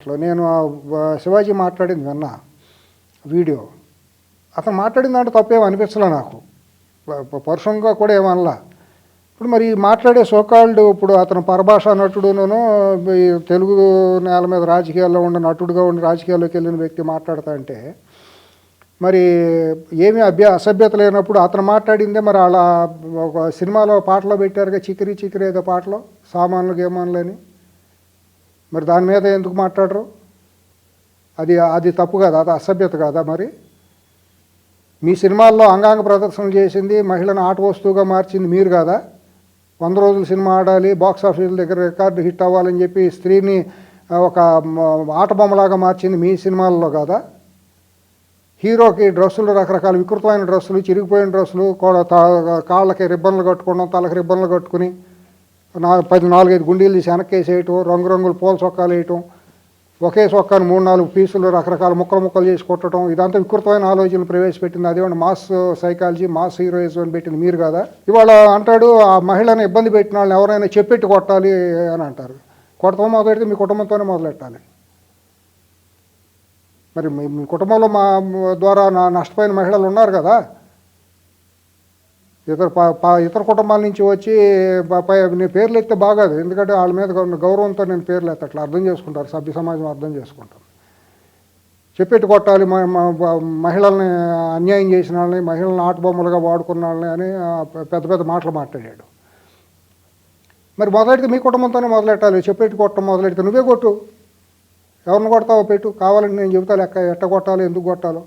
అట్లా నేను ఆ శివాజీ మాట్లాడింది విన్నా వీడియో. అతను మాట్లాడిన దాంట్లో తప్పేం అనిపించలే నాకు. పరుషంగా కూడా ఏమనలా ఇప్పుడు మరి మాట్లాడే సోకాల్డ్ ఇప్పుడు అతను పరభాష నటుడును తెలుగు నేల మీద రాజకీయాల్లో ఉండి నటుడుగా ఉండి రాజకీయాల్లోకి వెళ్ళిన వ్యక్తి మాట్లాడతా అంటే మరి ఏమీ అభ్య అసభ్యత లేనప్పుడు అతను మాట్లాడిందే మరి అలా ఒక సినిమాలో పాటలో పెట్టారుగా చికిరి చికిరి ఏదో పాటలో సామాన్లు గేమాన్లు అని. మరి దాని మీద ఎందుకు మాట్లాడరు? అది అది తప్పు కదా? అది అసభ్యత కదా మరి? మీ సినిమాల్లో అంగాంగ ప్రదర్శనలు చేసింది మహిళను ఆట వస్తువుగా మార్చింది మీరు కదా? వంద రోజులు సినిమా ఆడాలి బాక్స్ ఆఫీస్ దగ్గర రికార్డు హిట్ అవ్వాలని చెప్పి స్త్రీని ఒక ఆట బొమ్మలాగా మార్చింది మీ సినిమాల్లో కదా? హీరోకి డ్రెస్సులు రకరకాల వికృతమైన డ్రెస్సులు చిరిగిపోయిన డ్రెస్సులు కూడా కాళ్ళకి రిబ్బన్లు కట్టుకోవడం తలకి రిబ్బన్లు కట్టుకుని నా పది నాలుగైదు గుండీలు తీసి వెనక్కేసేయటం రంగురంగుల పూల చొక్కాలు వేయటం ఒకే చొక్కాని మూడు నాలుగు పీసులు రకరకాల ముక్కలు ముక్కలు చేసి కొట్టడం ఇదంతా వికృతమైన ఆలోచనలు ప్రవేశపెట్టింది. అదేమంటే మాస్ సైకాలజీ మాస్ హీరోయిజం అని పెట్టింది మీరు కదా. ఇవాళ అంటాడు ఆ మహిళను ఇబ్బంది పెట్టిన వాళ్ళని ఎవరైనా చెప్పెట్టి కొట్టాలి అని అంటారు. కొడతాం మొదలెడితే మీ కుటుంబంతోనే మొదలెట్టాలి. మరి మీ మీ కుటుంబంలో మా ద్వారా నా నష్టపోయిన మహిళలు ఉన్నారు కదా. ఇతర ఇతర కుటుంబాల నుంచి వచ్చి నేను పేర్లు ఎత్తే బాగాదు. ఎందుకంటే వాళ్ళ మీద గౌరవంతో నేను పేర్లు ఎత్తట్లా అర్థం చేసుకుంటారు. సభ్య సమాజం అర్థం చేసుకుంటారు. చెప్పెట్టు కొట్టాలి మహిళల్ని అన్యాయం చేసిన వాళ్ళని మహిళల్ని ఆటబొమ్మలుగా వాడుకున్న వాళ్ళని అని పెద్ద పెద్ద మాటలు మాట్లాడాడు. మరి మొదలెడితే మీ కుటుంబంతోనే మొదలెట్టాలి? చెప్పెట్టు కొట్టడం మొదలెడితే నువ్వే కొట్టు. ఎవరిని కొడతావో పెట్టు. కావాలని నేను చెబుతా లెక్క. ఎట్ట కొట్టాలో ఎందుకు కొట్టాలో.